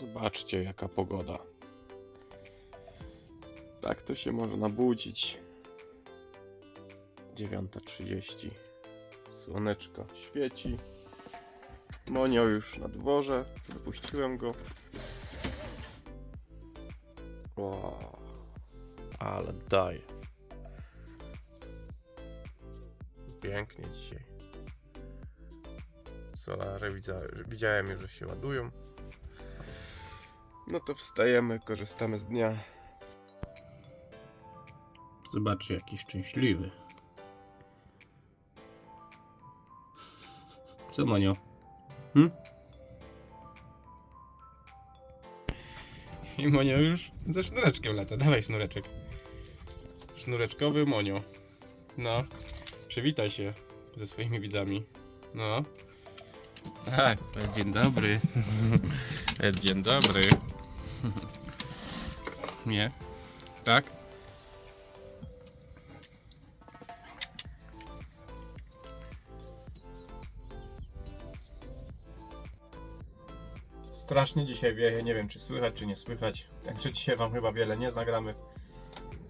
Zobaczcie, jaka pogoda. Tak to się można budzić. 9.30. Słoneczko świeci. Monio już na dworze. Wypuściłem go. Wow. Ale daje. Pięknie dzisiaj. Solary widziałem już, że się ładują. No to wstajemy, korzystamy z dnia. Zobaczcie, jaki szczęśliwy. Co, Monio? Hm? I Monio już ze sznureczkiem lata. Dawaj sznureczek. Sznureczkowy Monio. No. Przywitaj się ze swoimi widzami. No. Tak, dzień dobry. dzień dobry. Nie? Tak? Strasznie dzisiaj wieje, nie wiem czy słychać, czy nie słychać. Także dzisiaj wam chyba wiele nie zagramy.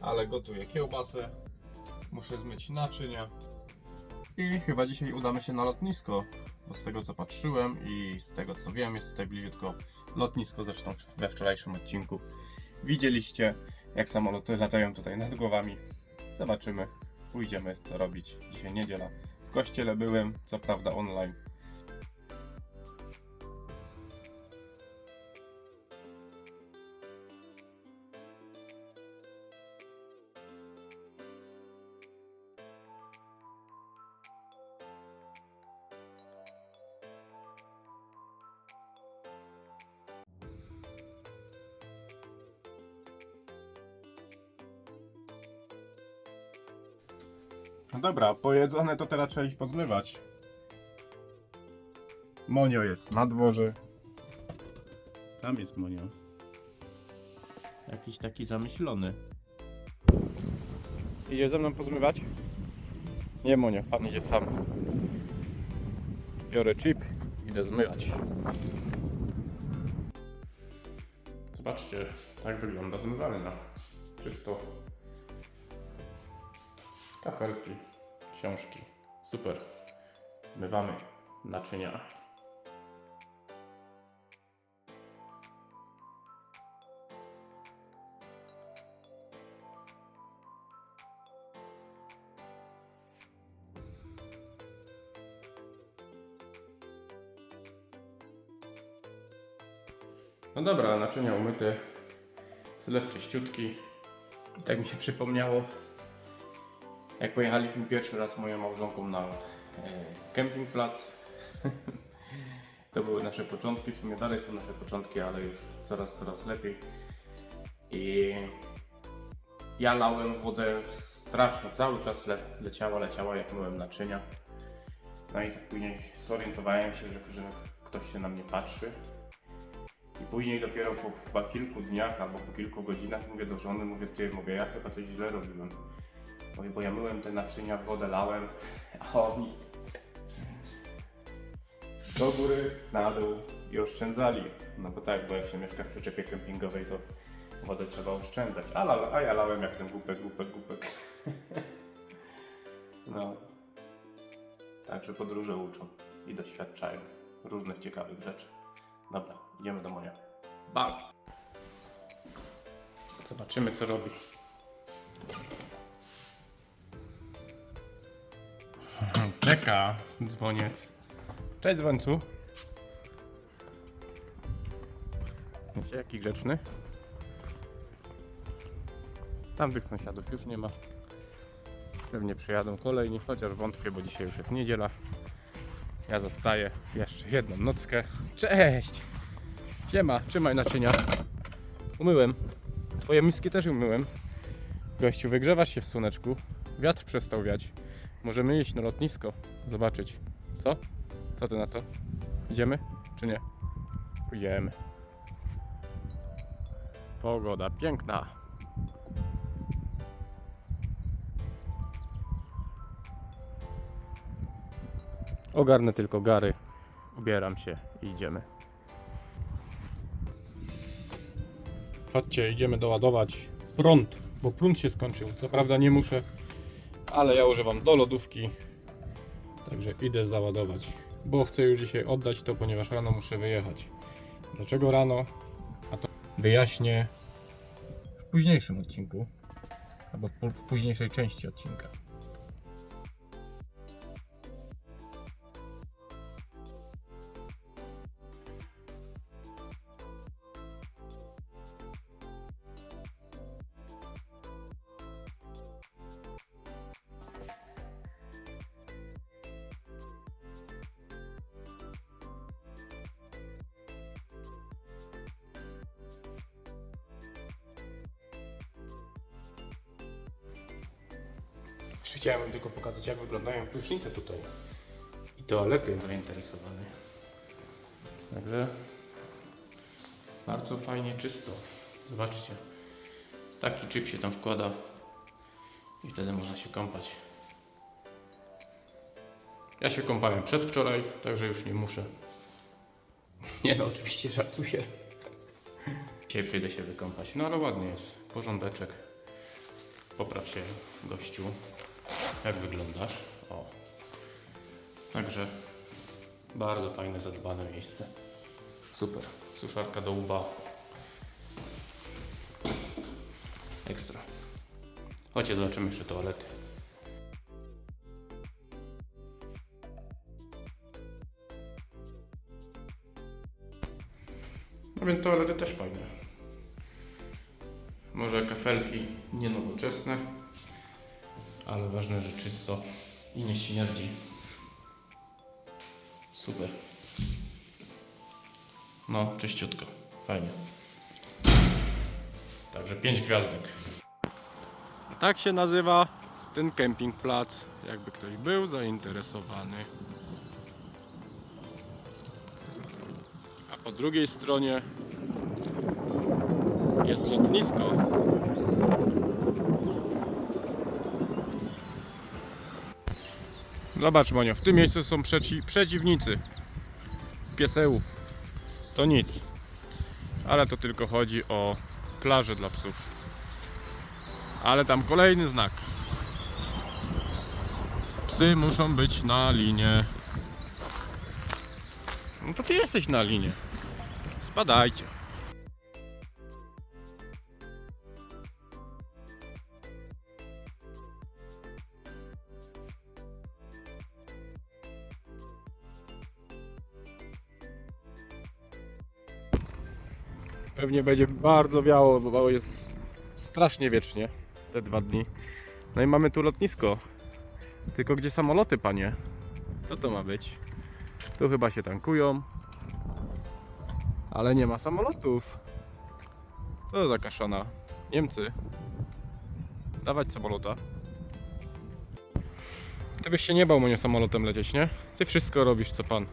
Ale gotuję kiełbasę. Muszę zmyć naczynia. I chyba dzisiaj udamy się na lotnisko. Bo z tego co patrzyłem i z tego co wiem, jest tutaj bliziutko lotnisko. Zresztą we wczorajszym odcinku widzieliście, jak samoloty latają tutaj nad głowami. Zobaczymy, pójdziemy co robić. Dzisiaj niedziela. W kościele byłem, co prawda online. Dobra, pojedzone to teraz trzeba iść pozmywać. Monio jest na dworze. Tam jest Monio. Jakiś taki zamyślony. Idzie ze mną pozmywać? Nie Monio, pan idzie sam. Biorę chip, idę zmywać. Zobaczcie, tak wygląda zmywany na czysto. Kafelki, książki. Super. Zmywamy naczynia. No dobra, naczynia umyte. Zlew czyściutki. I tak mi się przypomniało, jak pojechaliśmy pierwszy raz moją małżonką na e, kempingplac. to były nasze początki, w sumie dalej są nasze początki, ale już coraz, coraz lepiej. I ja lałem wodę strasznie, cały czas le, leciała, leciała jak myłem naczynia. No i tak później zorientowałem się, że, że ktoś się na mnie patrzy. I później dopiero po chyba kilku dniach albo po kilku godzinach mówię do żony, mówię ty, mówię ja chyba coś źle robiłem. Bo ja myłem te naczynia, wodę lałem, a oni do góry, na dół i oszczędzali. No bo tak, bo jak się mieszka w przyczepie kempingowej, to wodę trzeba oszczędzać. A, a ja lałem jak ten głupek, głupek, głupek. No. Także podróże uczą i doświadczają różnych ciekawych rzeczy. Dobra, idziemy do moja. Bal. Zobaczymy co robi. Czeka dzwoniec. Cześć dzwońcu. Wiecie jaki grzeczny? Tamtych sąsiadów już nie ma. Pewnie przyjadą kolejni, chociaż wątpię, bo dzisiaj już jest niedziela. Ja zostaję jeszcze jedną nockę. Cześć! Siema, trzymaj naczynia. Umyłem. Twoje miski też umyłem. Gościu, wygrzewasz się w słoneczku. Wiatr przestał wiać. Możemy iść na lotnisko. Zobaczyć. Co? Co ty na to? Idziemy? Czy nie? Pójdziemy. Pogoda piękna. Ogarnę tylko gary. Ubieram się i idziemy. Chodźcie, idziemy doładować prąd, bo prąd się skończył. Co prawda nie muszę, ale ja używam do lodówki. Także idę załadować, bo chcę już dzisiaj oddać to, ponieważ rano muszę wyjechać. Dlaczego rano? A to wyjaśnię w późniejszym odcinku, albo w późniejszej części odcinka. Chciałem tylko pokazać, jak wyglądają prysznice tutaj. I toalety zainteresowane. Także bardzo fajnie czysto. Zobaczcie. Taki chip się tam wkłada i wtedy można się kąpać. Ja się kąpałem przedwczoraj, także już nie muszę. Nie no, oczywiście żartuję. Dzisiaj przyjdę się wykąpać. No ale ładnie jest. Porządeczek. Popraw się, gościu. Jak wyglądasz? O. Także bardzo fajne, zadbane miejsce. Super. Suszarka do łba. Ekstra. Chodźcie, zobaczymy jeszcze toalety. No więc toalety też fajne. Może kafelki nie nowoczesne, ale ważne, że czysto i nie śmierdzi. Super. No, czyściutko. Fajnie. Także 5 gwiazdek. Tak się nazywa ten camping plac, jakby ktoś był zainteresowany. A po drugiej stronie jest lotnisko. Zobacz Monio, w tym miejscu są przeci przeciwnicy piesełów. To nic. Ale to tylko chodzi o plażę dla psów. Ale tam kolejny znak. Psy muszą być na linie. No to ty jesteś na linie. Spadajcie. Pewnie będzie bardzo wiało, bo jest strasznie wiecznie te dwa dni. No i mamy tu lotnisko. Tylko gdzie samoloty, panie? Co to ma być? Tu chyba się tankują. Ale nie ma samolotów. To za kaszana. Niemcy. Dawać samolota. Ty byś się nie bał mnie samolotem lecieć, nie? Ty wszystko robisz, co pan.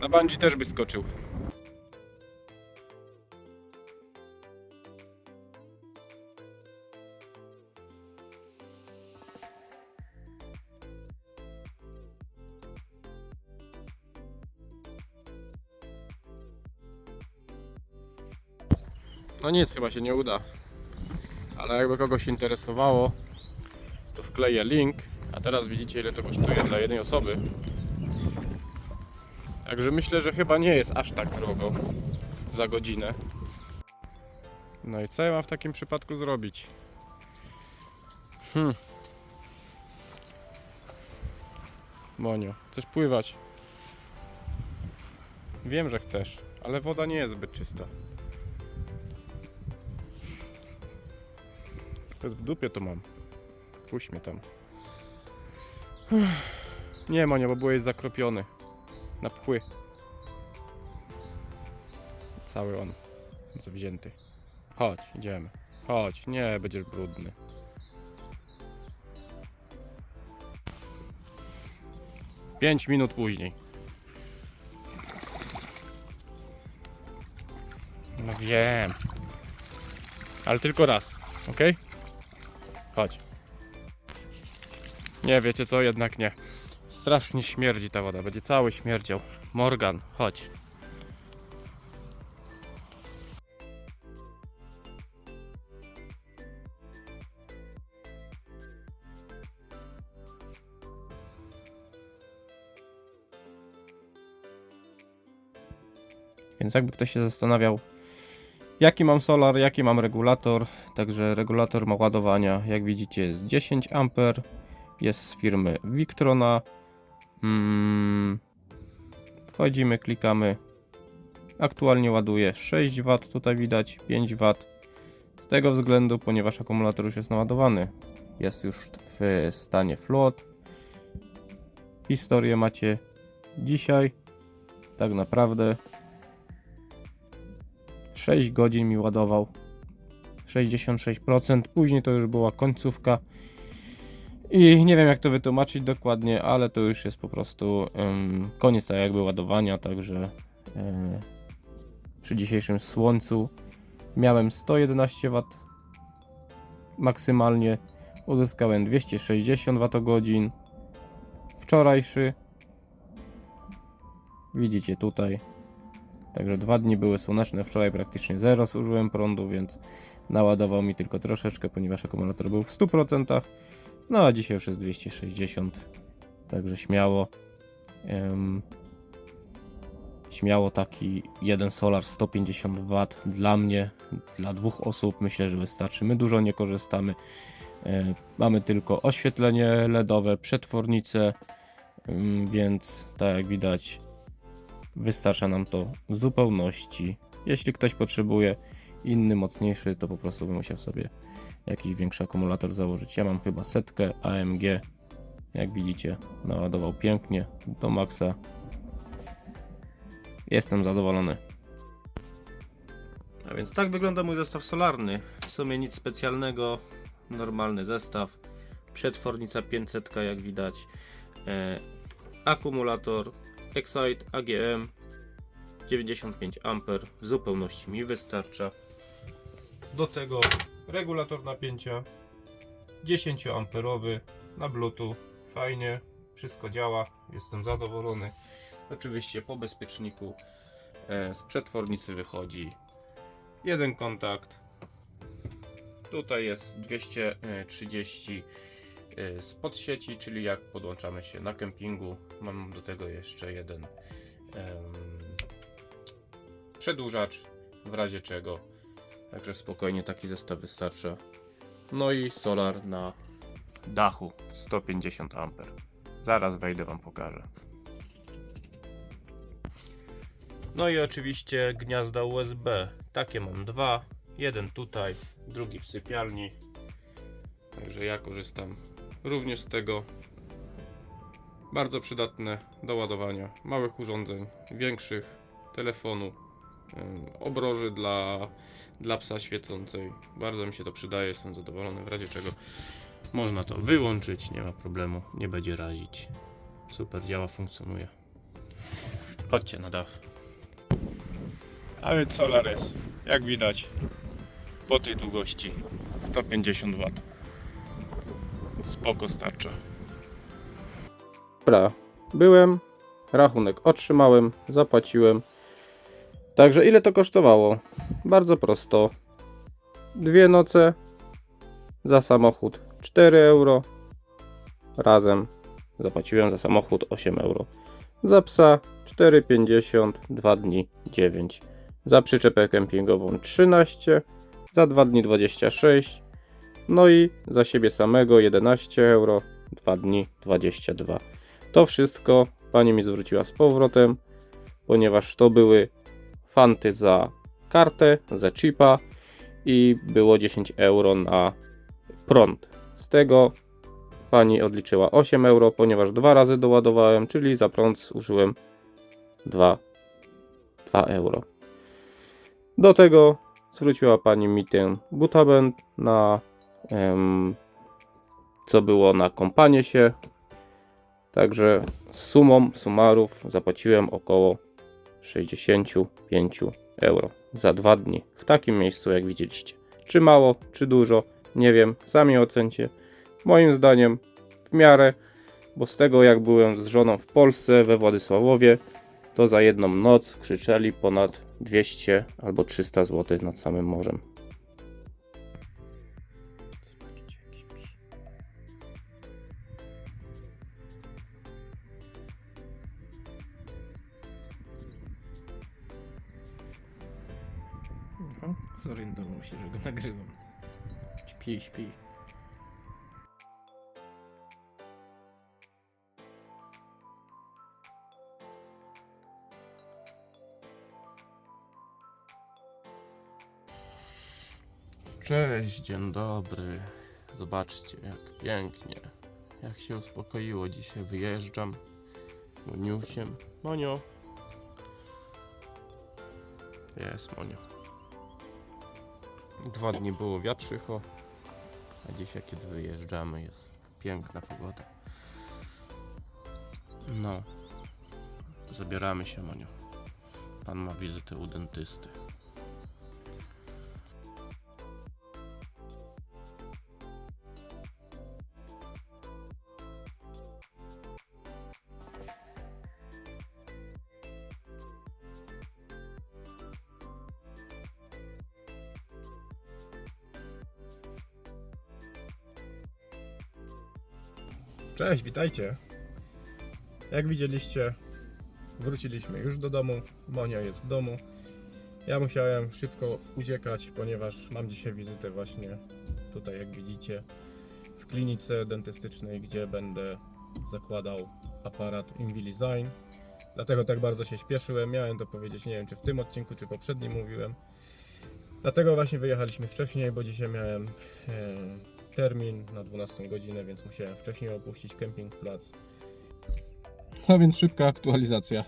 Na bungee też by skoczył. No nic, chyba się nie uda. Ale jakby kogoś interesowało, to wkleję link. A teraz widzicie ile to kosztuje dla jednej osoby. Także myślę, że chyba nie jest aż tak drogo za godzinę. No i co ja mam w takim przypadku zrobić? Hmm. Monio, chcesz pływać? Wiem, że chcesz, ale woda nie jest zbyt czysta. W dupie to mam. Puść mnie tam. Nie, Monio, bo byłeś zakropiony. Na pchły. Cały on. Zawzięty. Chodź, idziemy. Chodź, nie, będziesz brudny. Pięć minut później. No wiem. Ale tylko raz, ok? Nie, wiecie co, jednak nie. Strasznie śmierdzi ta woda, będzie cały śmierdział. Morgan, chodź. Więc jakby ktoś się zastanawiał, jaki mam solar, jaki mam regulator, także regulator ma ładowania, jak widzicie jest 10 A, jest z firmy Victrona. Mm, wchodzimy, klikamy. Aktualnie ładuje 6 W, tutaj widać 5 W. Z tego względu, ponieważ akumulator już jest naładowany, jest już w stanie float. Historię macie dzisiaj. Tak naprawdę 6 godzin mi ładował 66%, później to już była końcówka i nie wiem jak to wytłumaczyć dokładnie, ale to już jest po prostu em, koniec tak jakby ładowania, także e, przy dzisiejszym słońcu miałem 111 W maksymalnie, uzyskałem 260 Wh. Wczorajszy widzicie tutaj Także dwa dni były słoneczne, wczoraj praktycznie zero zużyłem prądu, więc naładował mi tylko troszeczkę, ponieważ akumulator był w 100%. No a dzisiaj już jest 260, także śmiało. em, śmiało taki jeden solar 150 W dla mnie, dla dwóch osób myślę, że wystarczy. My dużo nie korzystamy. Mamy tylko oświetlenie LEDowe, przetwornice, więc tak jak widać Wystarcza nam to w zupełności. Jeśli ktoś potrzebuje inny, mocniejszy, to po prostu by musiał sobie jakiś większy akumulator założyć. Ja mam chyba setkę AMG. Jak widzicie, naładował pięknie do maksa. Jestem zadowolony. A więc tak wygląda mój zestaw solarny. W sumie nic specjalnego, normalny zestaw. Przetwornica 500, jak widać. E, akumulator Excite AGM 95 A w zupełności mi wystarcza. Do tego regulator napięcia 10 amperowy na Bluetooth. Fajnie, wszystko działa, jestem zadowolony. Oczywiście po bezpieczniku e, z przetwornicy wychodzi jeden kontakt. Tutaj jest 230 e, spod sieci, czyli jak podłączamy się na kempingu. Mam do tego jeszcze jeden przedłużacz w razie czego. Także spokojnie taki zestaw wystarcza. No i solar na dachu 150 A. Zaraz wejdę wam pokażę. No i oczywiście gniazda USB. Takie mam dwa. Jeden tutaj, drugi w sypialni. Także ja korzystam również z tego. Bardzo przydatne do ładowania małych urządzeń, większych, telefonu, obroży dla, dla psa świecącej. Bardzo mi się to przydaje, jestem zadowolony, w razie czego można to wyłączyć, nie ma problemu, nie będzie razić. Super, działa, funkcjonuje. Chodźcie na dach. A więc Solaris, jak widać, po tej długości 150 W. Spoko starcza. Dobra, byłem, rachunek otrzymałem, zapłaciłem. Także ile to kosztowało? Bardzo prosto. Dwie noce za samochód 4 euro. Razem zapłaciłem za samochód 8 euro. Za psa 4,50, 2 dni 9. Za przyczepę kempingową 13, za 2 dni 26. No i za siebie samego 11 euro, 2 dni 22. To wszystko pani mi zwróciła z powrotem, ponieważ to były fanty za kartę, za chipa i było 10 euro na prąd. Z tego pani odliczyła 8 euro, ponieważ dwa razy doładowałem, czyli za prąd zużyłem 2, 2 euro. Do tego zwróciła pani mi ten gutabend na em, co było na kompanie się. Także sumą sumarów zapłaciłem około 65 euro za dwa dni w takim miejscu jak widzieliście. Czy mało, czy dużo, nie wiem, sami ocencie. Moim zdaniem w miarę, bo z tego jak byłem z żoną w Polsce, we Władysławowie, to za jedną noc krzyczeli ponad 200 albo 300 zł nad samym morzem. Nagrywam. Śpi, śpi. Cześć, dzień dobry. Zobaczcie, jak pięknie. Jak się uspokoiło dzisiaj. Wyjeżdżam z Moniusiem. Monio. Jest, Monio. Dwa dni było wiatrzycho, a dzisiaj, kiedy wyjeżdżamy, jest piękna pogoda. No, zabieramy się, Monio. Pan ma wizytę u dentysty. Cześć, witajcie. Jak widzieliście, wróciliśmy już do domu. Monia jest w domu. Ja musiałem szybko uciekać, ponieważ mam dzisiaj wizytę właśnie tutaj, jak widzicie, w klinice dentystycznej, gdzie będę zakładał aparat Invisalign. Dlatego tak bardzo się śpieszyłem. Miałem to powiedzieć, nie wiem czy w tym odcinku, czy poprzednim mówiłem. Dlatego właśnie wyjechaliśmy wcześniej, bo dzisiaj miałem e, termin na 12 godzinę, więc musiałem wcześniej opuścić Camping Plac. No więc szybka aktualizacja.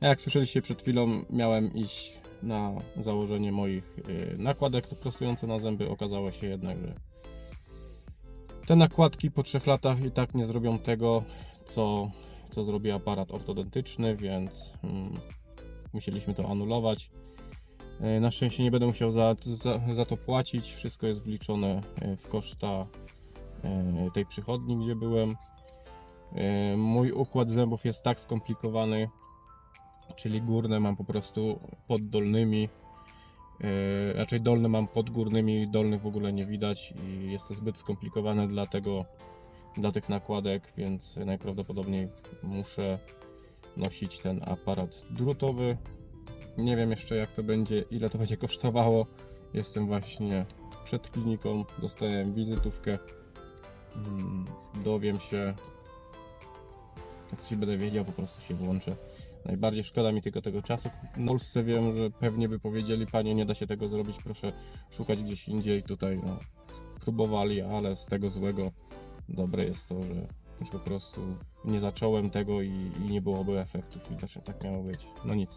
Jak słyszeliście przed chwilą, miałem iść na założenie moich y, nakładek prostujące na zęby. Okazało się jednak, że te nakładki po 3 latach i tak nie zrobią tego, co, co zrobi aparat ortodentyczny, więc mm, musieliśmy to anulować. E, Na szczęście nie będę musiał za, za, za to płacić. Wszystko jest wliczone e, w koszta e, tej przychodni, gdzie byłem. Mój układ zębów jest tak skomplikowany, czyli górne mam po prostu pod dolnymi. Raczej dolne mam pod górnymi, dolnych w ogóle nie widać i jest to zbyt skomplikowane dla tego, dla tych nakładek, więc najprawdopodobniej muszę nosić ten aparat drutowy. Nie wiem jeszcze jak to będzie, ile to będzie kosztowało. Jestem właśnie przed kliniką, dostałem wizytówkę. Mm, Dowiem się. Jak coś będę wiedział, po prostu się włączę. Najbardziej szkoda mi tylko tego czasu. W Polsce wiem, że pewnie by powiedzieli, panie, nie da się tego zrobić, proszę szukać gdzieś indziej. Tutaj no, próbowali, ale z tego złego dobre jest to, że, że po prostu nie zacząłem tego i, i nie byłoby efektów. Widocznie tak miało być. No nic.